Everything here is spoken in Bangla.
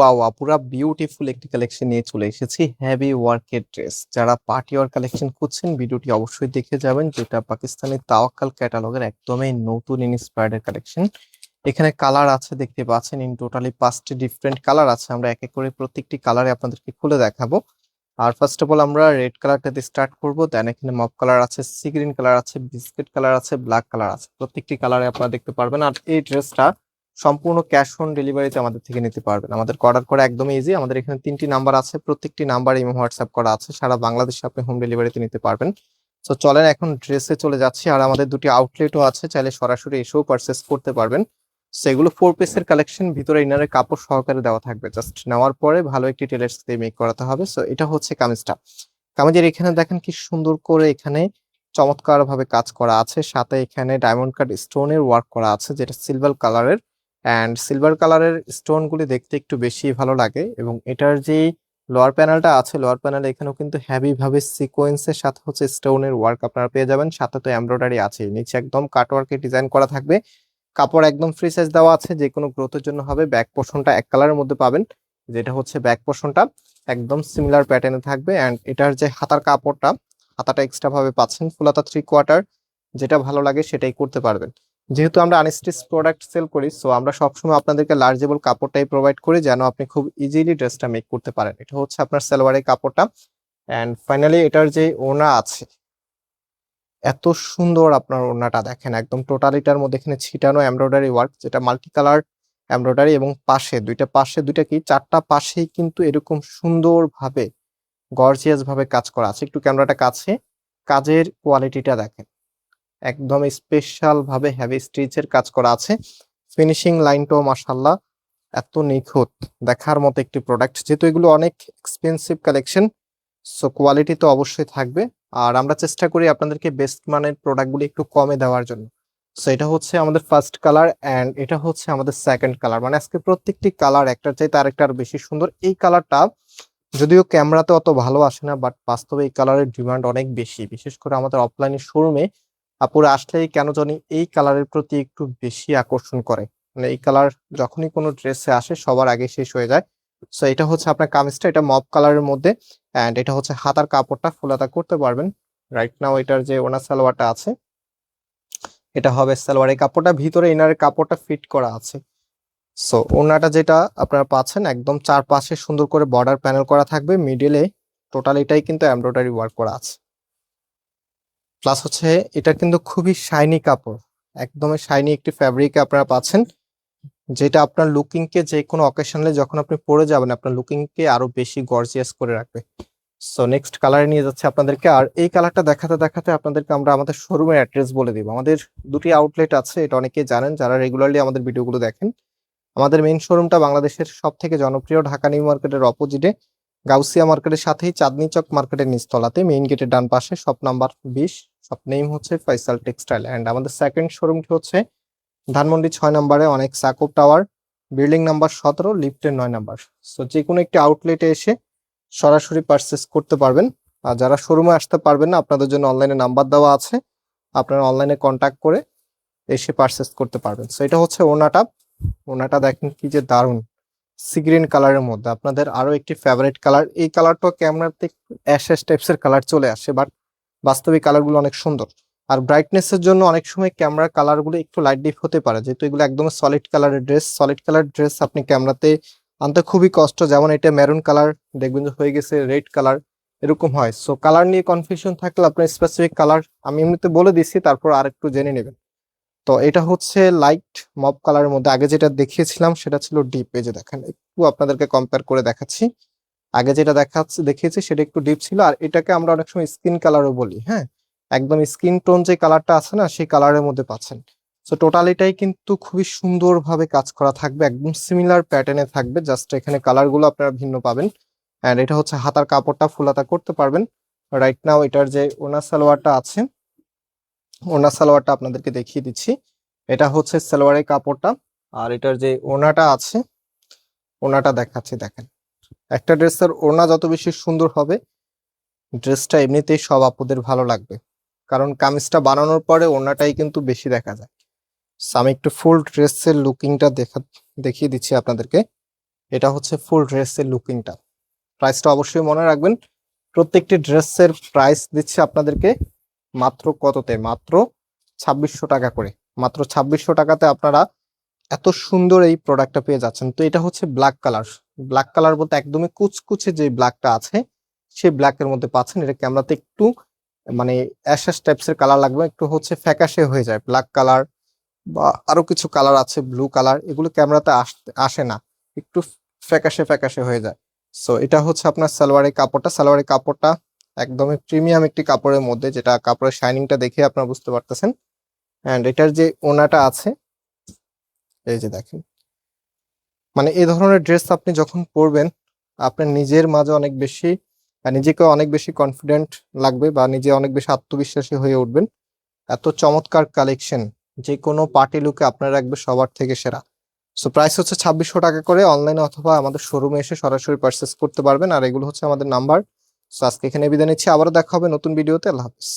ওয়াও আপুরা বিউটিফুল একটি কালেকশন নিয়ে চলে এসেছি হেভি ওয়ার্কের ড্রেস যারা পার্টি ওয়ার কালেকশন খুঁজছেন, ভিডিওটি অবশ্যই দেখে যাবেন, যেটা পাকিস্তানি তাওয়াক্কাল ক্যাটালগের একদমই নতুন ইন্সপায়ার্ডের কালেকশন এখানে কালার আছে, দেখতে পাচ্ছেন ইন টোটালি পাঁচটি ডিফারেন্ট কালার আছে। আমরা এক এক করে প্রত্যেকটি কালারে আপনাদেরকে খুলে দেখাবো। আর ফার্স্ট অফ অল আমরা রেড কালারটাতে স্টার্ট করব। দেন এখানে মপ কালার আছে সি গ্রিন কালার আছে বিস্কিট কালার আছে ব্ল্যাক কালার আছে। প্রত্যেকটি কালারে আপনারা দেখতে পারবেন। আর এই ড্রেসটা সম্পূর্ণ ক্যাশ অন ডেলিভারিতে আমাদের থেকে নিতে পারবেন। আমাদের অর্ডার করা একদম ইজি আমাদের এখানে তিনটি নাম্বার আছে, প্রত্যেকটি নাম্বার ইমো হোয়াটসঅ্যাপ করা আছে, সারা বাংলাদেশে আপনি হোম ডেলিভারিতে নিতে পারবেন। তো চলেন এখন ড্রেসে চলে যাচ্ছি, আর আমাদের দুটি আউটলেটও আছে, চাইলে সরাসরি এসেও পারচেস করতে পারবেন। সেগুলো ফোর পিসের কালেকশন ভিতরে ইনারের কাপড় সহকারে দেওয়া থাকবে। জাস্ট নেওয়ার পরে ভালো একটি টেলার্স দিয়ে মেক করাতে হবে। সো এটা হচ্ছে কামিজটা। কামিজের এখানে দেখেন কি সুন্দর করে এখানে চমৎকার ভাবে কাজ করা আছে। সাথে এখানে ডায়মন্ড কাট স্টোনের ওয়ার্ক করা আছে, যেটা সিলভার কালারের অ্যান্ড সিলভার কালারের স্টোন গুলি দেখতে একটু বেশি ভালো লাগে এবং এটার যে লোয়ার প্যানেলটা আছে লোয়ার প্যানেল এখানেও কিন্তু হ্যাভি ভাবে সিকোয়েন্সের সাথে হচ্ছে স্টোনের ওয়ার্ক আপনারা পেয়ে যাবেন। সাথে তো এমব্রয়ডারি আছে নিচে একদম কাটওয়ার্কে ডিজাইন করা থাকবে। কাপড় একদম ফ্রি সাইজ দেওয়া আছে, যে কোনো গ্রোথের জন্য হবে। ব্যাক পোর্শনটা এক কালারের মধ্যে পাবেন, যেটা হচ্ছে ব্যাক পোর্শনটা একদম সিমিলার প্যাটার্নে থাকবে। অ্যান্ড এটার যে হাতার কাপড়টা, হাতাটা এক্সট্রা ভাবে পাচ্ছেন, ফুলাতা থ্রি কোয়ার্টার যেটা ভালো লাগে সেটাই করতে পারবেন। যেহেতু আমরা আনস্টিচ প্রোডাক্ট সেল করি সো আমরা সবসময় আপনাদেরকে লার্জেবল কাপড়টাই প্রোভাইড করি যেন আপনি খুব ইজিলি ড্রেসটা মেক করতে পারেন। এটা হচ্ছে আপনার সালোয়ারের কাপড়টা। অ্যান্ড ফাইনালি এটার যে ওনা আছে, এত সুন্দর আপনার ওড়নাটা দেখেন, একদম টোটালিটার মধ্যে এখানে ছিটানো এমব্রয়ডারি ওয়ার্ক যেটা মাল্টি কালার এমব্রয়ডারি এবং পাশে, দুইটা পাশে, দুইটা কি, চারটা পাশেই কিন্তু এরকম সুন্দরভাবে গর্জিয়াস ভাবে কাজ করা আছে। একটু ক্যামেরাটা কাছে, কাজের কোয়ালিটিটা দেখেন। একদম স্পেশাল ভাবে হেভি স্টিচের কাজ করা আছে। ফিনিশিং লাইনটাও মাসাল্লাহ এত নিখুঁত, দেখার মতো একটি প্রোডাক্ট যেহেতু এগুলো অনেক এক্সপেন্সিভ কালেকশন সো কোয়ালিটি তো অবশ্যই থাকবে। আর আমরা চেষ্টা করি আপনাদেরকে বেস্ট মানের প্রোডাক্টগুলি একটু কমে দেওয়ার জন্য। সো এটা হচ্ছে আমাদের ফার্স্ট কালার অ্যান্ড এটা হচ্ছে আমাদের সেকেন্ড কালার মানে আজকে প্রত্যেকটি কালার একটার চাইতে আরেকটা আর বেশি সুন্দর। এই কালারটা যদিও ক্যামেরাতে অত ভালো আসে না বাট বাস্তবে এই কালারের ডিমান্ড অনেক বেশি। বিশেষ করে আমাদের অফলাইনের শোরুমে আপুরা আসলেই কেন জানি এই কালারের প্রতি একটু বেশি আকর্ষণ করে। মানে এই কালার যখনই কোনো ড্রেসে আসে, সবার আগে শেষ হয়ে যায়। সো এটা হচ্ছে আপনার কামিজটা, এটা মপ কালারের মধ্যে অ্যান্ড এটা হচ্ছে হাতার কাপড়টা ফুলাতা করতে পারবেন। রাইট নাও এটার যে ওনার সালোয়ারটা আছে, এটা হবে সালোয়ারের কাপড়টা, ভিতরে ইনারের কাপড়টা ফিট করা আছে। সো ওনাটা যেটা আপনারা পাচ্ছেন, একদম চারপাশে সুন্দর করে বর্ডার প্যানেল করা থাকবে মিডিলে টোটাল এটাই কিন্তু এমব্রয়ডারি ওয়ার্ক করা আছে। প্লাস হচ্ছে এটা কিন্তু খুবই শাইনি কাপড়। একদমই শাইনি একটি ফ্যাব্রিক আপনারা পাচ্ছেন, যেটা আপনার লুকিংকে যে কোনো অকেশনে যখন আপনি পরে যাবেন, আপনার লুকিংকে আরও বেশি গর্জিয়াস করে রাখবে। সো নেক্সট কালারে নিয়ে যাচ্ছে আপনাদেরকে, আর এই কালারটা দেখাতে দেখাতে আপনাদেরকে আমরা আমাদের শোরুমের অ্যাড্রেস বলে দিব। আমাদের দুটি আউটলেট আছে, এটা অনেকেই জানেন, যারা রেগুলারলি আমাদের ভিডিওগুলো দেখেন। আমাদের মেইন শোরুমটা বাংলাদেশের সব থেকে জনপ্রিয়, ঢাকা নিউ মার্কেটের অপোজিটে গাউসিয়া মার্কেটের সাথেই চাঁদনি চক মার্কেটের নিচতলাতে মেইন গেটের ডান পাশে শপ নাম্বার বিশ। শপ হচ্ছে ফয়সাল টেক্সটাইল অ্যান্ড আমাদের সেকেন্ড শোরুমটি হচ্ছে ধানমন্ডি ছয় নম্বরে, অনেক সাকোপ টাওয়ার বিল্ডিং নাম্বার সতেরো লিফটের নয় নাম্বার সো যে কোনো একটি আউটলেটে এসে সরাসরি পারচেস করতে পারবেন। আর যারা শোরুমে আসতে পারবেন না, আপনাদের জন্য অনলাইনে নাম্বার দেওয়া আছে। আপনারা অনলাইনে কন্ট্যাক্ট করে এসে পারচেস করতে পারবেন। সো এটা হচ্ছে ওনাটা ওনাটা দেখেন কি যে দারুণ। সিগ্রিন কালারের মধ্যে। আপনাদের আরও একটি ফেভারিট কালার এই কালারটা ক্যামেরাতে অ্যাশ অ্যাশ টাইপসের কালার চলে আসে বাট বাস্তবিক কালারগুলো অনেক সুন্দর। আর ব্রাইটনেসের জন্য অনেক সময় ক্যামেরার কালারগুলো একটু লাইট ডিপ হতে পারে, যেহেতু এগুলো একদম সলিড কালারের ড্রেস সলিড কালার ড্রেস আপনি ক্যামেরাতে আনতে খুবই কষ্ট। যেমন এটা মেরুন কালার দেখবেন যে হয়ে গেছে রেড কালার এরকম হয়। সো কালার নিয়ে কনফিউশন থাকলে আপনার স্পেসিফিক কালার আমি এমনিতে বলে দিচ্ছি তারপর আর একটু জেনে নেবেন। তো এটা হচ্ছে লাইট মপ কালারের মধ্যে। আগে যেটা দেখিয়েছিলাম সেটা ছিল ডিপ এই যে দেখেন, একটু আপনাদেরকে কম্পেয়ার করে দেখাচ্ছি। আগে যেটা দেখাচ্ছি, দেখিয়েছি, সেটা একটু ডিপ ছিল। আর এটাকে আমরা অনেক সময় স্কিন কালারও বলি হ্যাঁ? একদম স্কিন টোন যে কালারটা আছে না, সেই কালারের মধ্যে পাচ্ছেন। সো টোটালিটাই কিন্তু খুবই সুন্দরভাবে কাজ করা থাকবে, একদম সিমিলার প্যাটার্নে থাকবে। জাস্ট এখানে কালারগুলো আপনারা ভিন্ন পাবেন। অ্যান্ড এটা হচ্ছে হাতার কাপড়টা ফুলাতা করতে পারবেন। রাইট নাও এটার যে ওনা সালোয়ারটা আছে, ওনা সালোয়ারটা আপনাদেরকে দেখিয়ে দিচ্ছি। এটা হচ্ছে সালোয়ারের কাপড়টা। আর এটার যে ওনাটা আছে, ওনাটা দেখাচ্ছি, দেখেন। একটা ড্রেসের ওড়না যত বেশি সুন্দর হবে, ড্রেসটা এমনিতেই সব আপুদের ভালো লাগবে। কারণ কামিজটা বানানোর পরে ওড়নাটাই কিন্তু বেশি দেখা যায়। আমি একটু ফুল ড্রেসের লুকিংটা দেখা, দেখিয়ে দিচ্ছি আপনাদেরকে। এটা হচ্ছে ফুল ড্রেসের লুকিংটা প্রাইসটা অবশ্যই মনে রাখবেন। প্রত্যেকটি ড্রেসের প্রাইস দিচ্ছে আপনাদেরকে মাত্র কততে? মাত্র ছাব্বিশশো টাকা করে। মাত্র ছাব্বিশশো টাকাতে আপনারা এত সুন্দর এই প্রোডাক্টটা পেয়ে যাচ্ছেন। তো এটা হচ্ছে ব্ল্যাক কালার ব্ল্যাক কালার বলতে একদমই কুচকুচে যে ব্ল্যাকটা আছে, সেই ব্ল্যাকের মধ্যে পাচ্ছেন। এটা ক্যামেরাতে একটু মানে অ্যাশ টাইপস এর কালার লাগবে। একটু হচ্ছে ফ্যাকাশে হয়ে যায়। ব্ল্যাক কালার বা আরও কিছু কালার আছে ব্লু কালার এগুলো ক্যামেরাতে আসে না। একটু ফ্যাকাশে ফ্যাকাশে হয়ে যায়। সো এটা হচ্ছে আপনার সালোয়ারের কাপড়টা। সালোয়ারের কাপড়টা একদমই প্রিমিয়াম একটি কাপড়ের মধ্যে, যেটা কাপড়ের শাইনিংটা দেখে আপনারা বুঝতে পারতেছেন। অ্যান্ড এটার যে ওনাটা আছে এই যে দেখেন। মানে এই ধরনের ড্রেস আপনি যখন পরবেন, আপনার নিজের মাঝে অনেক বেশি নিজেকে অনেক বেশি কনফিডেন্ট লাগবে, বা নিজে অনেক বেশি আত্মবিশ্বাসী হয়ে উঠবেন। এত চমৎকার কালেকশন যে কোনো পার্টি লুকে আপনার রাখবে সবার থেকে সেরা। সো প্রাইস হচ্ছে ছাব্বিশশো টাকা করে অনলাইনে অথবা আমাদের শোরুমে এসে সরাসরি পারচেস করতে পারবেন। আর এগুলো হচ্ছে আমাদের নাম্বার সো আজকে এখানে বিদায় নিচ্ছি, আবারও দেখা হবে নতুন ভিডিওতে আল্লাহ হাফিজ।